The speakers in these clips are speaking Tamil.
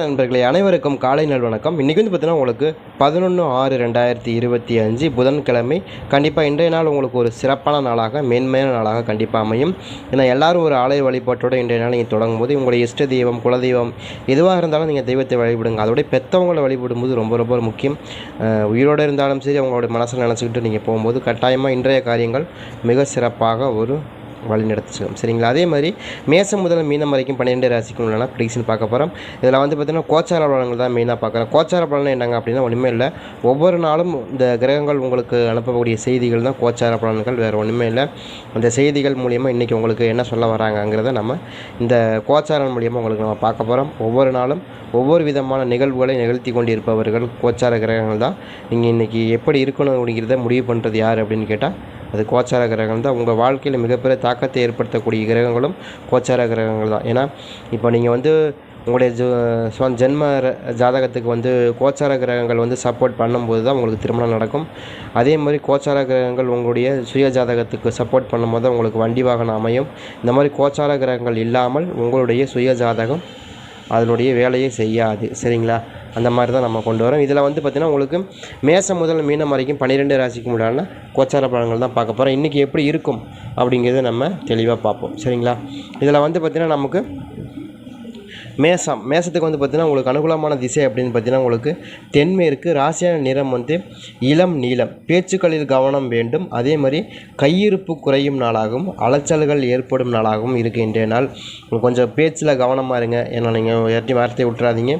நண்பர்களே அனைவருக்கும் காலை நல் வணக்கம். இன்றைக்கி வந்து பார்த்தீங்கன்னா உங்களுக்கு பதினொன்று ஆறு ரெண்டாயிரத்தி இருபத்தி அஞ்சு புதன்கிழமை. கண்டிப்பாக இன்றைய நாள் உங்களுக்கு ஒரு சிறப்பான நாளாக மேன்மையான நாளாக கண்டிப்பாக அமையும். ஏன்னா எல்லாரும் ஒரு ஆலய வழிபாட்டோட இன்றைய நாள் நீங்கள் தொடங்கும் போது உங்களுடைய இஷ்ட தெய்வம் குலதெய்வம் எதுவாக இருந்தாலும் நீங்கள் தெய்வத்தை வழிபடுங்க. அதோடய பெற்றவங்களை வழிபடும்போது ரொம்ப ரொம்ப முக்கியம். உயிரோடு இருந்தாலும் சரி அவங்களோட மனசில் நினச்சிக்கிட்டு நீங்கள் போகும்போது கட்டாயமாக இன்றைய காரியங்கள் மிக சிறப்பாக ஒரு வழி செல்லும் சரிங்களா? அதே மாதிரி மேசம் முதல் மீனம் வரைக்கும் பன்னிரெண்டு ராசிக்கு உள்ளன. ப்ரிடிக்ஷன் பார்க்க போகிறோம் இதில் வந்து பார்த்திங்கன்னா கோச்சார பலன்கள் தான் மெயினாக பார்க்குறோம். கோச்சார பலன் என்னங்க அப்படின்னா ஒன்றுமே இல்லை. ஒவ்வொரு நாளும் இந்த கிரகங்கள் உங்களுக்கு அனுப்பக்கூடிய செய்திகள் தான் கோச்சார பலன்கள். வேறு ஒன்றுமே இல்லை. அந்த செய்திகள் மூலியமாக இன்றைக்கி உங்களுக்கு என்ன சொல்ல வராங்கங்கிறத நம்ம இந்த கோச்சாரம் மூலியமாக உங்களுக்கு நம்ம பார்க்க போகிறோம் ஒவ்வொரு நாளும் ஒவ்வொரு விதமான நிகழ்வுகளை நிகழ்த்தி கொண்டிருப்பவர்கள் கோச்சார கிரகங்கள் தான். நீங்கள் இன்றைக்கி எப்படி இருக்கணும் அப்படிங்கிறத முடிவு பண்ணுறது யார் அப்படின்னு கேட்டால் அது கோச்சார கிரகங்கள் தான். உங்கள் வாழ்க்கையில் மிகப்பெரிய தாக்கத்தை ஏற்படுத்தக்கூடிய கிரகங்களும் கோச்சார கிரகங்கள் தான். ஏன்னா இப்போ நீங்கள் வந்து உங்களுடைய ஜோ ஜென்ம ர- ஜாதகத்துக்கு வந்து கோச்சார கிரகங்கள் வந்து சப்போர்ட் பண்ணும்போது தான் உங்களுக்கு திருமணம் நடக்கும். அதே மாதிரி கோச்சார கிரகங்கள் உங்களுடைய சுய ஜாதகத்துக்கு சப்போர்ட் பண்ணும்போது தான் உங்களுக்கு வண்டி வாகனம் அமையும். இந்த மாதிரி கோச்சார கிரகங்கள் இல்லாமல் உங்களுடைய சுய ஜாதகம் அதனுடைய வேலையை செய்யாது. சரிங்களா? அந்த மாதிரி தான் நம்ம கொண்டு வரோம். இதில் வந்து பார்த்திங்கன்னா உங்களுக்கு மேசம் முதல் மீனம் வரைக்கும் பன்னிரெண்டு ராசிக்கு உண்டான கோச்சார பலன்கள் தான் பார்க்க போகிறோம் இன்றைக்கி எப்படி இருக்கும் அப்படிங்கிறத நம்ம தெளிவாக பார்ப்போம். சரிங்களா? இதில் வந்து பார்த்திங்கன்னா நமக்கு மேசம் மேசத்துக்கு வந்து பார்த்திங்கன்னா உங்களுக்கு அனுகூலமான திசை அப்படின்னு பார்த்தீங்கன்னா உங்களுக்கு தென்மேற்கு ராசியான நிறம் வந்து இளம் நீளம். பேச்சுக்களில் கவனம் வேண்டும். அதே மாதிரி கையிருப்பு குறையும் நாளாகவும் அலைச்சல்கள் ஏற்படும் நாளாகவும் இருக்குது இன்றைய நாள் கொஞ்சம் பேச்சில் கவனமாக இருங்க. ஏன்னா நீங்கள் யார்ட்டையும் வார்த்தையை விட்டுறாதீங்க.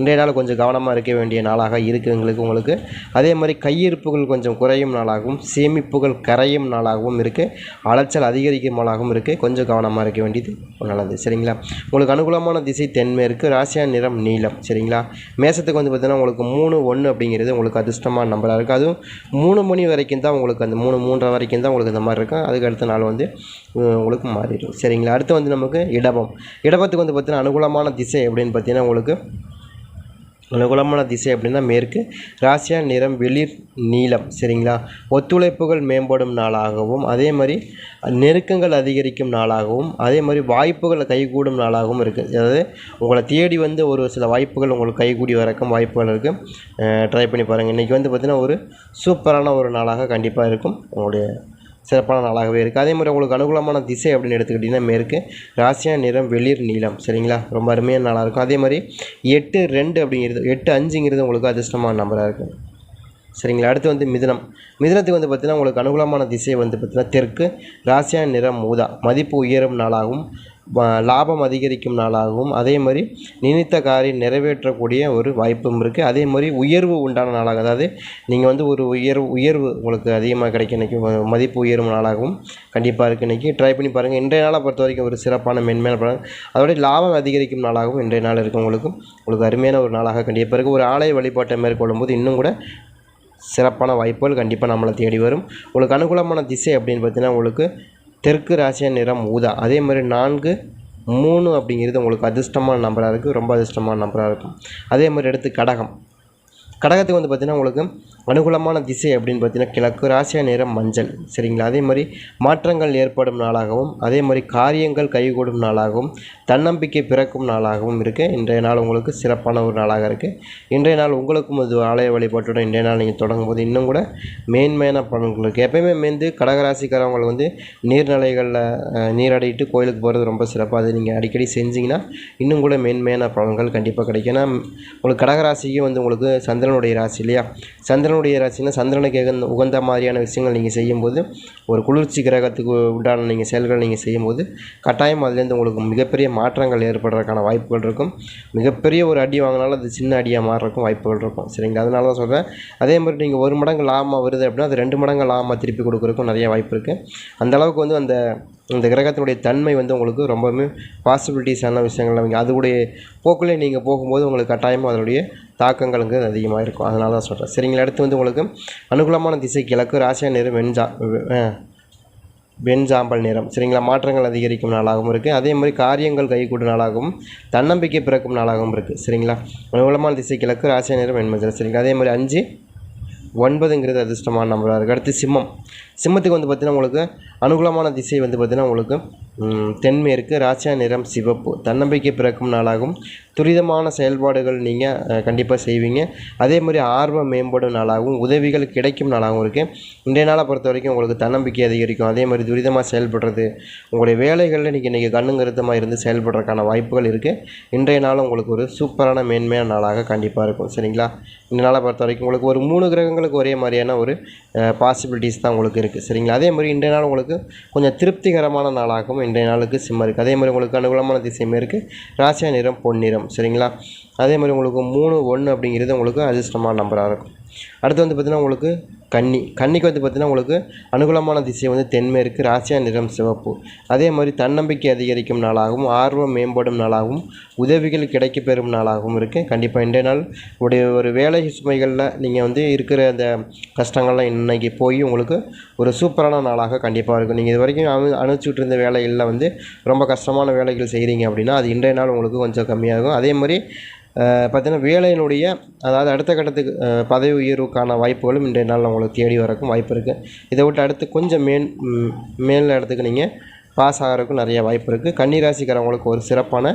இன்றைய நாள் கொஞ்சம் கவனமாக இருக்க வேண்டிய நாளாக இருக்குது எங்களுக்கு உங்களுக்கு. அதே மாதிரி கையிருப்புகள் கொஞ்சம் குறையும் நாளாகவும் சேமிப்புகள் கரையும் நாளாகவும் இருக்குது அலைச்சல் அதிகரிக்கும் நாளாகவும் இருக்குது கொஞ்சம் கவனமாக இருக்க வேண்டியது நல்லது. சரிங்களா? உங்களுக்கு அனுகூலமான திசை தென்மேற்கு ராசியா நிறம் நீலம். சரிங்களா? மேசத்துக்கு வந்து பார்த்தீங்கன்னா உங்களுக்கு மூணு ஒன்று அப்படிங்கிறது உங்களுக்கு அதிர்ஷ்டமான நம்பராக இருக்குது அதுவும் மூணு மணி வரைக்கும் தான் உங்களுக்கு அந்த மூணு மூன்றரை வரைக்கும் தான் உங்களுக்கு இந்த மாதிரி இருக்கும். அதுக்கு அடுத்த நாள் வந்து உங்களுக்கு மாறிடும். சரிங்களா? அடுத்து வந்து நமக்கு இடபம். இடபத்துக்கு வந்து பார்த்தீங்கன்னா அனுகூலமான திசை அப்படின்னு பார்த்தீங்கன்னா உங்களுக்கு அனுகூலமான திசை அப்படின்னா மேற்கு. ராசியா நிறம் வெளிர் நீளம் சரிங்களா? ஒத்துழைப்புகள் மேம்படும் நாளாகவும் அதே மாதிரி நெருக்கங்கள் அதிகரிக்கும் நாளாகவும் அதே மாதிரி வாய்ப்புகள் கைகூடும் நாளாகவும் இருக்குது அதாவது உங்களை தேடி வந்து ஒரு சில வாய்ப்புகள் உங்களுக்கு கைகூடி வரக்கும் வாய்ப்புகள் இருக்குது ட்ரை பண்ணி பாருங்கள் இன்றைக்கி வந்து பார்த்திங்கன்னா ஒரு சூப்பரான ஒரு நாளாக கண்டிப்பாக இருக்கும். உங்களுடைய சிறப்பான நாளாகவே இருக்குது அதே மாதிரி உங்களுக்கு அனுகூலமான திசை அப்படின்னு எடுத்துக்கிட்டிங்கன்னா மேற்கு ராசியா நிறம் வெளிர் நீளம். சரிங்களா? ரொம்ப அருமையான நாளாக இருக்கும். அதே மாதிரி எட்டு ரெண்டு அப்படிங்கிறது எட்டு அஞ்சுங்கிறது உங்களுக்கு அதிர்ஷ்டமான நம்பராக இருக்குது சரிங்களா? அடுத்து வந்து மிதனம். மிதனத்துக்கு வந்து பார்த்திங்கன்னா உங்களுக்கு அனுகூலமான திசை வந்து பார்த்திங்கன்னா தெற்கு ராசியா நிறம் ஊதா. மதிப்பு உயரும் நாளாகவும் லாபம் அதிகரிக்கும் நாளாகவும் அதே மாதிரி நினைத்த காரியம் நிறைவேற்றக்கூடிய ஒரு வாய்ப்பும் இருக்குது அதே மாதிரி உயர்வு உண்டான நாளாக அதாவது நீங்கள் வந்து ஒரு உயர்வு உயர்வு உங்களுக்கு அதிகமாக கிடைக்க இன்றைக்கி மதிப்பு உயரும் நாளாகவும் கண்டிப்பாக இருக்குது இன்றைக்கி ட்ரை பண்ணி பாருங்கள் இன்றைய நாளை பொறுத்த வரைக்கும் ஒரு சிறப்பான மென்மையான பாருங்கள் அதோட லாபம் அதிகரிக்கும் நாளாகவும் இன்றைய நாள் இருக்குது உங்களுக்கு. உங்களுக்கு அருமையான ஒரு நாளாக கண்டிப்பாக இருக்குது ஒரு ஆலய வழிபாட்டை மேற்கொள்ளும் போது இன்னும் கூட சிறப்பான வாய்ப்புகள் கண்டிப்பாக நம்மளை தேடி வரும். உங்களுக்கு அனுகூலமான திசை அப்படின்னு பார்த்தீங்கன்னா உங்களுக்கு தெற்கு ராசியா நிறம் ஊதா. அதே மாதிரி நான்கு மூணு அப்படிங்கிறது உங்களுக்கு அதிர்ஷ்டமான நம்பராக இருக்குது ரொம்ப அதிர்ஷ்டமான நம்பராக இருக்கும். அதே மாதிரி எடுத்து கடகம். கடகத்துக்கு வந்து பார்த்திங்கன்னா உங்களுக்கு அனுகூலமான திசை அப்படின்னு பார்த்தீங்கன்னா கிழக்கு ராசியா நேரம் மஞ்சள். சரிங்களா? அதே மாதிரி மாற்றங்கள் ஏற்படும் நாளாகவும் அதே மாதிரி காரியங்கள் கைகூடும் நாளாகவும் தன்னம்பிக்கை பிறக்கும் நாளாகவும் இருக்குது இன்றைய நாள் உங்களுக்கு சிறப்பான ஒரு நாளாக இருக்குது இன்றைய நாள் உங்களுக்கும் இது ஆலய வழிபாட்டுடன் இன்றைய நாள் நீங்கள் தொடங்கும் போது இன்னும் கூட மேன்மையான பலன்கள் இருக்குது எப்பயுமே மேந்து கடகராசிக்காரவங்களுக்கு வந்து நீர்நிலைகளில் நீராடிட்டு கோயிலுக்கு போகிறது ரொம்ப சிறப்பாக அதை நீங்கள் அடிக்கடி செஞ்சிங்கன்னா இன்னும் கூட மேன்மையான பலன்கள் கண்டிப்பாக கிடைக்கும். ஏன்னா உங்களுக்கு கடகராசிக்கு வந்து உங்களுக்கு சந்திரனுடைய ராசி இல்லையா? சந்திரனுடைய ராசினா சந்திரனுக்கு எகந்த உகந்த மாதிரியான விஷயங்கள் நீங்கள் செய்யும்போது ஒரு குளிர்ச்சி கிரகத்துக்கு உண்டான நீங்கள் செயல்கள் நீங்கள் செய்யும்போது கட்டாயம் அதுலேருந்து உங்களுக்கு மிகப்பெரிய மாற்றங்கள் ஏற்படுறதுக்கான வாய்ப்புகள் இருக்கும். மிகப்பெரிய ஒரு அடி வாங்கினாலும் அது சின்ன அடியாக மாறுறதுக்கும் வாய்ப்புகள் இருக்கும். சரிங்களா? அதனால தான் சொல்கிறேன் அதே மாதிரி நீங்கள் ஒரு மடங்கு லாபமாக வருது அப்படின்னா அது ரெண்டு மடங்கு லாபமாக திருப்பி கொடுக்குறக்கும் நிறைய வாய்ப்பு இருக்குது அந்தளவுக்கு வந்து அந்த இந்த கிரகத்தினுடைய தன்மை வந்து உங்களுக்கு ரொம்பவுமே பாசிபிலிட்டிஸான விஷயங்கள். நீங்கள் அதுடைய போக்குலேயே நீங்கள் போகும்போது உங்களுக்கு கட்டாயமாக அதனுடைய தாக்கங்கள்ங்கிறது அதிகமாக இருக்கும். அதனால தான் சொல்கிறேன் சரிங்களா அடுத்து வந்து உங்களுக்கு அனுகூலமான திசை கிழக்கு ராசியா நிறம் வெஞ்சா அஹ், வெண்சாம்பல் நிறம். சரிங்களா மாற்றங்கள் அதிகரிக்கும் நாளாகவும் இருக்குது அதே மாதிரி காரியங்கள் கைகூடும் நாளாகவும் தன்னம்பிக்கை பிறக்கும் நாளாகவும் இருக்குது சரிங்களா அனுகூலமான திசை கிழக்கு ராசியா நிறம் வெண்மஞ்சள் சரிங்களா அதே மாதிரி அஞ்சு ஒன்பதுங்கிறது அதிர்ஷ்டமான நம்பராக இருக்குது அடுத்து சிம்மம். சிம்மத்துக்கு வந்து பார்த்திங்கன்னா உங்களுக்கு அனுகூலமான திசை வந்து பார்த்திங்கன்னா உங்களுக்கு தென்மேற்கு ராசியா நிறம் சிவப்பு. தன்னம்பிக்கை பிறக்கும் நாளாகவும் துரிதமான செயல்பாடுகள் நீங்கள் கண்டிப்பாக செய்வீங்க. அதே மாதிரி ஆர்வம் மேம்படும் நாளாகவும் உதவிகள் கிடைக்கும் நாளாகவும் இருக்குது இன்றைய நாளை பொறுத்த வரைக்கும் உங்களுக்கு தன்னம்பிக்கை அதிகரிக்கும். அதே மாதிரி துரிதமாக செயல்படுறது உங்களுடைய வேலைகளில் நீங்கள் இன்றைக்கி கண்ணுங்கருத்தமாக இருந்து செயல்படுறதுக்கான வாய்ப்புகள் இருக்குது இன்றைய நாள் உங்களுக்கு ஒரு சூப்பரான மேன்மையான நாளாக கண்டிப்பாக இருக்கும். சரிங்களா? இந்த நாளை பொறுத்த வரைக்கும் உங்களுக்கு ஒரு மூணு கிரகங்களுக்கு ஒரே மாதிரியான ஒரு பாசிபிலிட்டிஸ் தான் உங்களுக்கு இருக்குது சரிங்களா? அதே மாதிரி இன்றைய நாள் உங்களுக்கு கொஞ்சம் திருப்திகரமான நாளாகவும் இன்றைய நாளுக்கு சிம்மம் இருக்குது அதே மாதிரி உங்களுக்கு அனுகூலமான திசையுமே இருக்குது ராசியா நிறம் பொன்னிறம் சரிங்களா? அதே மாதிரி உங்களுக்கு மூணு ஒன்று அப்படிங்கிறது உங்களுக்கு அதிர்ஷ்டமான நம்பராக இருக்கும். அடுத்து வந்து பார்த்திங்கன்னா உங்களுக்கு கன்னி கன்னிக்கு வந்து பார்த்திங்கன்னா உங்களுக்கு அனுகூலமான திசை வந்து தென்மேற்கு ராசியா நிறம் சிவப்பு. அதே மாதிரி தன்னம்பிக்கை அதிகரிக்கும் நாளாகவும் ஆர்வம் மேம்படும் நாளாகவும் உதவிகள் கிடைக்கப்பெறும் நாளாகவும் இருக்குது கண்டிப்பாக இன்றைய நாள் உடைய ஒரு வேலை சுமைகளில் நீங்கள் வந்து இருக்கிற அந்த கஷ்டங்கள்லாம் இன்றைக்கி போய் உங்களுக்கு ஒரு சூப்பரான நாளாக கண்டிப்பாக இருக்கும். நீங்கள் இது வரைக்கும் அனு அனுப்பிச்சுட்டு இருந்த வேலைகளில் வந்து ரொம்ப கஷ்டமான வேலைகள் செய்கிறீங்க அப்படின்னா அது இன்றைய நாள் உங்களுக்கு கொஞ்சம் கம்மியாகும். அதே மாதிரி பார்த்தீங்கன்னா வேலையினுடைய அதாவது அடுத்த கட்டத்துக்கு பதவி உயர்வுக்கான வாய்ப்புகளும் இன்றைய நாளில் உங்களுக்கு தேடி வரக்கும் வாய்ப்பு இருக்குது இதை விட்டு அடுத்து கொஞ்சம் மேல் மேல் இடத்துக்கு நீங்கள் பாஸ் ஆகிறதுக்கும் நிறைய வாய்ப்பு இருக்குது கன்னிராசிக்காரவங்களுக்கு ஒரு சிறப்பான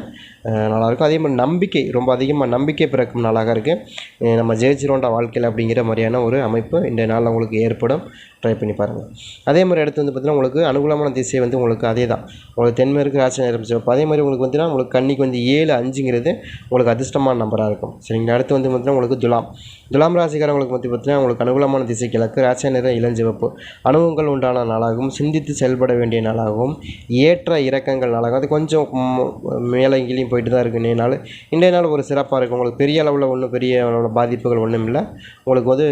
நாளாக இருக்கும். அதே மாதிரி நம்பிக்கை ரொம்ப அதிகமாக நம்பிக்கை பிறக்கும் நாளாக இருக்குது நம்ம ஜெயிச்சிரோண்டா வாழ்க்கையில் அப்படிங்கிற மாதிரியான ஒரு அமைப்பு இந்த நாளில் உங்களுக்கு ஏற்படும். ட்ரை பண்ணி பாருங்கள் அதே மாதிரி அடுத்து வந்து பார்த்திங்கன்னா உங்களுக்கு அனுகூலமான திசை வந்து உங்களுக்கு அதே தான் உங்களுக்கு தென்மேற்கு ராசி நேரம் அதே மாதிரி உங்களுக்கு பார்த்தீங்கன்னா உங்களுக்கு கண்ணிக்கு வந்து ஏழு அஞ்சுங்கிறது உங்களுக்கு அதிர்ஷ்டமான நம்பராக இருக்கும். சரிங்களா? அடுத்து வந்து பார்த்திங்கன்னா உங்களுக்கு துலாம். துலாம் ராசிக்காரங்களுக்கு வந்து பார்த்தீங்கன்னா உங்களுக்கு அனுகூலமான திசை கிழக்கு. ராசி நேரம் இளஞ்சிவப்பு. அனுபவங்கள் உண்டான நாளாகவும் சிந்தித்து செயல்பட வேண்டிய நாளாகவும் ஏற்ற இறக்கங்கள் நாளாகவும் அது கொஞ்சம் மேலே கீழேயும் போயிட்டு தான் இருக்கு இன்றைய நாள் இன்றைய நாள் ஒரு சிறப்பாக இருக்கும். உங்களுக்கு பெரிய அளவில் ஒன்றும் பெரிய அளவில் பாதிப்புகள் ஒன்றும் இல்லை. உங்களுக்கு வந்து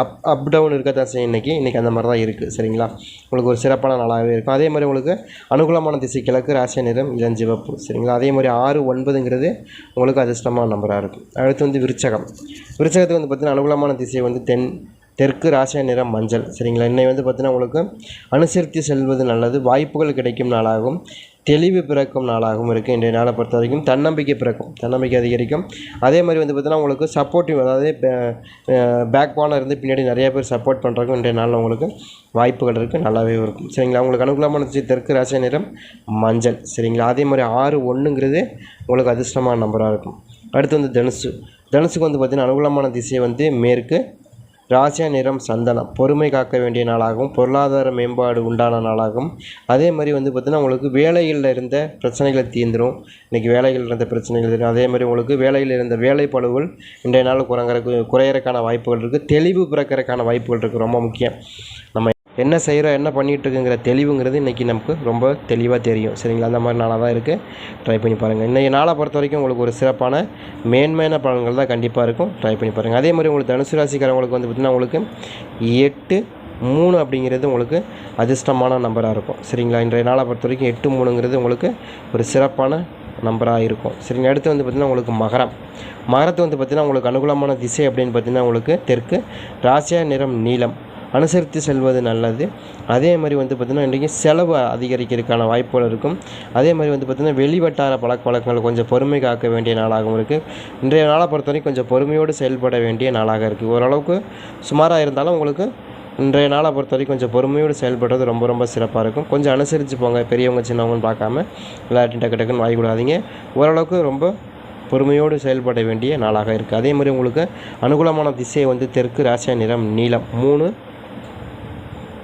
அப் அப் டவுன் இருக்க தான் செய்யும் இன்றைக்கி இன்றைக்கி அந்த மாதிரி தான் இருக்குது சரிங்களா? உங்களுக்கு ஒரு சிறப்பான நாளாகவே இருக்கும். அதே மாதிரி உங்களுக்கு அனுகூலமான திசை கிழக்கு ராசிய நிறம் இளஞ்சிவப்பு சரிங்களா? அதே மாதிரி ஆறு ஒன்பதுங்கிறது உங்களுக்கு அதிர்ஷ்டமான நம்பராக இருக்கும். அடுத்து வந்து விருச்சகம். விருச்சகத்துக்கு வந்து பார்த்திங்கன்னா அனுகூலமான திசை வந்து தென் தெற்கு ராசியா நிறம் மஞ்சள். சரிங்களா? இன்னை வந்து பார்த்திங்கன்னா உங்களுக்கு அனுசரித்து செல்வது நல்லது. வாய்ப்புகள் கிடைக்கும் நாளாகவும் தெளிவு பிறக்கும் நாளாகவும் இருக்குது இன்றைய நாளை பொறுத்த வரைக்கும் தன்னம்பிக்கை பிறக்கும். தன்னம்பிக்கை அதிகரிக்கும். அதே மாதிரி வந்து பார்த்திங்கன்னா உங்களுக்கு சப்போர்ட்டிவ் அதாவது பேக் இருந்து பின்னாடி நிறைய பேர் சப்போர்ட் பண்ணுறக்கும் இன்றைய நாளில் உங்களுக்கு வாய்ப்புகள் இருக்குது நல்லாவே இருக்கும். சரிங்களா? உங்களுக்கு அனுகூலமான தெற்கு ராசியா நிறம் மஞ்சள். சரிங்களா? அதே மாதிரி ஆறு ஒன்றுங்கிறது உங்களுக்கு அதிர்ஷ்டமான நம்பராக இருக்கும். அடுத்து வந்து தனுசு. தனுசுக்கு வந்து பார்த்திங்கன்னா அனுகூலமான திசை வந்து மேற்கு ராசியா நிறம் சந்தனம். பொறுமை காக்க வேண்டிய நாளாகவும் பொருளாதார மேம்பாடு உண்டான நாளாகவும். அதே மாதிரி வந்து பார்த்திங்கன்னா உங்களுக்கு வேலைகளில் இருந்த பிரச்சனைகளை தீர்ந்துடும் இன்றைக்கி வேலைகளில் இருந்த பிரச்சனைகள் தீரும். அதே மாதிரி உங்களுக்கு வேலையில் இருந்த வேலைப்பளுவுகள் இன்றைய நாள் குறைங்கறக்கு குறையறக்கான வாய்ப்புகள் இருக்குது தெளிவு பிறக்கறக்கான வாய்ப்புகள் இருக்குது ரொம்ப முக்கியம். என்ன செய்கிறோம் என்ன பண்ணிகிட்ருக்குங்கிற தெளிவுங்கிறது இன்றைக்கி நமக்கு ரொம்ப தெளிவாக தெரியும். சரிங்களா? அந்த மாதிரி நாளாக தான் இருக்குது ட்ரை பண்ணி பாருங்கள் இன்றைக்கி நாளை பொறுத்த வரைக்கும் உங்களுக்கு ஒரு சிறப்பான மேன்மையான பலன்கள் தான் கண்டிப்பாக இருக்கும். ட்ரை பண்ணி பாருங்கள் அதே மாதிரி உங்களுக்கு தனுசு ராசிக்காரவங்களுக்கு வந்து பார்த்திங்கன்னா உங்களுக்கு எட்டு மூணு அப்படிங்கிறது உங்களுக்கு அதிர்ஷ்டமான நம்பராக இருக்கும். சரிங்களா? இன்றைய நாளை பொறுத்த வரைக்கும் எட்டு மூணுங்கிறது உங்களுக்கு ஒரு சிறப்பான நம்பராக இருக்கும். சரிங்க அடுத்து வந்து பார்த்திங்கன்னா உங்களுக்கு மகரம். மகரத்து வந்து பார்த்திங்கன்னா உங்களுக்கு அனுகூலமான திசை அப்படின்னு பார்த்திங்கன்னா உங்களுக்கு தெற்கு ராசியா நிறம் நீளம் அனுசரித்து செல்வது நல்லது. அதே மாதிரி வந்து பார்த்திங்கன்னா இன்றைக்கி செலவு அதிகரிக்கிறதுக்கான வாய்ப்புகள் இருக்கும். அதே மாதிரி வந்து பார்த்திங்கன்னா வெளிவட்டார பழக்க வழக்கங்கள் கொஞ்சம் பொறுமை காக்க வேண்டிய நாளாகவும் இருக்குது இன்றைய நாளை பொறுத்த வரைக்கும் கொஞ்சம் பொறுமையோடு செயல்பட வேண்டிய நாளாக இருக்குது ஓரளவுக்கு சுமாராக இருந்தாலும் உங்களுக்கு இன்றைய நாளை பொறுத்த வரைக்கும் கொஞ்சம் பொறுமையோடு செயல்படுறது ரொம்ப ரொம்ப சிறப்பாக இருக்கும். கொஞ்சம் அனுசரித்து போங்க. பெரியவங்க சின்னவங்கன்னு பார்க்காம எல்லார்ட்டையும் டக்கு டக்குன்னு வாங்கி விடாதீங்க ஓரளவுக்கு ரொம்ப பொறுமையோடு செயல்பட வேண்டிய நாளாக இருக்குது அதே மாதிரி உங்களுக்கு அனுகூலமான திசை வந்து தெற்கு ராசியா நிறம் நீளம் மூணு.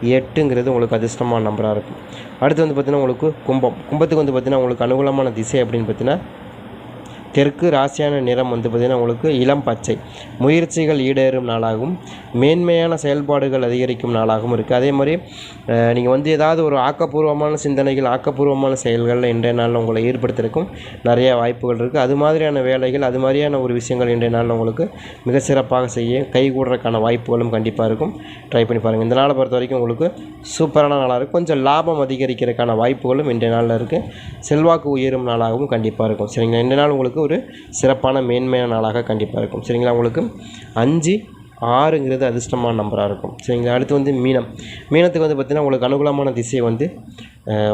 எட்டுங்கிறது உங்களுக்கு அதிர்ஷ்டமான நம்பராக இருக்கும். அடுத்து வந்து பார்த்திங்கன்னா உங்களுக்கு கும்பம். கும்பத்துக்கு வந்து பார்த்திங்கன்னா உங்களுக்கு அனுகூலமான திசை அப்படின்னு பார்த்தீங்கன்னா தெற்கு ராசியான நிறம் வந்து பார்த்திங்கன்னா உங்களுக்கு இளம் பச்சை. முயற்சிகள் ஈடேறும் நாளாகவும் மேன்மையான செயல்பாடுகள் அதிகரிக்கும் நாளாகவும் இருக்குது அதே மாதிரி நீங்கள் வந்து ஏதாவது ஒரு ஆக்கப்பூர்வமான சிந்தனைகள் ஆக்கப்பூர்வமான செயல்களில் இன்றைய நாளில் உங்களை ஈடுபடுத்துறதுக்கும் நிறைய வாய்ப்புகள் இருக்குது அது மாதிரியான வேலைகள் அது மாதிரியான ஒரு விஷயங்கள் இன்றைய நாளில் உங்களுக்கு மிக சிறப்பாக செய்ய கைகூடுறதுக்கான வாய்ப்புகளும் கண்டிப்பாக இருக்கும். ட்ரை பண்ணி பாருங்கள் இந்த நாளை பொறுத்த வரைக்கும் உங்களுக்கு சூப்பரான நாளாக இருக்கும் கொஞ்சம் லாபம் அதிகரிக்கிறதுக்கான வாய்ப்புகளும் இன்றைய நாளில் இருக்குது செல்வாக்கு உயரும் நாளாகவும் கண்டிப்பாக இருக்கும். சரிங்களா? இன்றைய நாள் உங்களுக்கு ஒரு சிறப்பான மேன்மையான நாளாக கண்டிப்பாக இருக்கும். சரிங்களா உங்களுக்கு? அஞ்சு ஆறுங்கிறது அதிர்ஷ்டமான நம்பராக இருக்கும். சரிங்களா? அடுத்து வந்து மீனம். மீனத்துக்கு வந்து பார்த்திங்கன்னா உங்களுக்கு அனுகூலமான திசை வந்து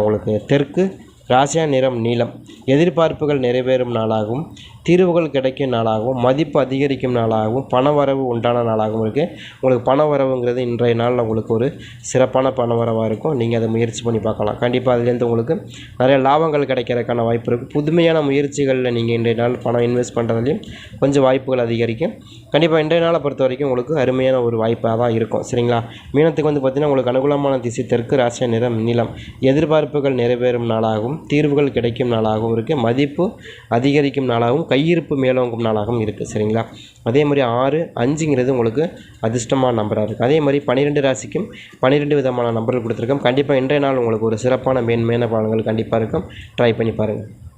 உங்களுக்கு தெற்கு ராசியா நிறம் நீலம். எதிர்பார்ப்புகள் நிறைவேறும் நாளாகவும் தீர்வுகள் கிடைக்கும் நாளாகவும் மதிப்பு அதிகரிக்கும் நாளாகவும் பணவரவு உண்டான நாளாகவும் இருக்குது உங்களுக்கு பணவரவுங்கிறது இன்றைய நாளில் உங்களுக்கு ஒரு சிறப்பான பணவரவாக இருக்கும். நீங்கள் அதை முயற்சி பண்ணி பார்க்கலாம். கண்டிப்பாக அதுலேருந்து உங்களுக்கு நிறைய லாபங்கள் கிடைக்கிறதுக்கான வாய்ப்பு இருக்குது புதுமையான முயற்சிகளில் நீங்கள் இன்றைய நாள் பணம் இன்வெஸ்ட் பண்ணுறதுலையும் கொஞ்சம் வாய்ப்புகள் அதிகரிக்கும். கண்டிப்பாக இன்றைய நாளை பொறுத்த வரைக்கும் உங்களுக்கு அருமையான ஒரு வாய்ப்பாக தான் இருக்கும். சரிங்களா? மீனத்துக்கு வந்து பார்த்திங்கன்னா உங்களுக்கு அனுகூலமான திசை தெற்கு ராசியா நிறம் நீளம் எதிர்பார்ப்புகள் நிறைவேறும் நாளாகவும் தீர்வுகள் கிடைக்கும் நாளாகவும் இருக்குது மதிப்பு அதிகரிக்கும் நாளாகவும் கையிருப்பு மேலோங்கும் நாளாகவும் இருக்குது சரிங்களா? அதே மாதிரி ஆறு அஞ்சுங்கிறது உங்களுக்கு அதிர்ஷ்டமான நம்பராக இருக்குது அதே மாதிரி பன்னிரெண்டு ராசிக்கும் பன்னிரெண்டு விதமான நம்பர்கள் கொடுத்துருக்கோம். கண்டிப்பாக இன்றைய நாள் உங்களுக்கு ஒரு சிறப்பான மேன்மையான பலன்கள் கண்டிப்பாக இருக்கும். ட்ரை பண்ணி பாருங்கள்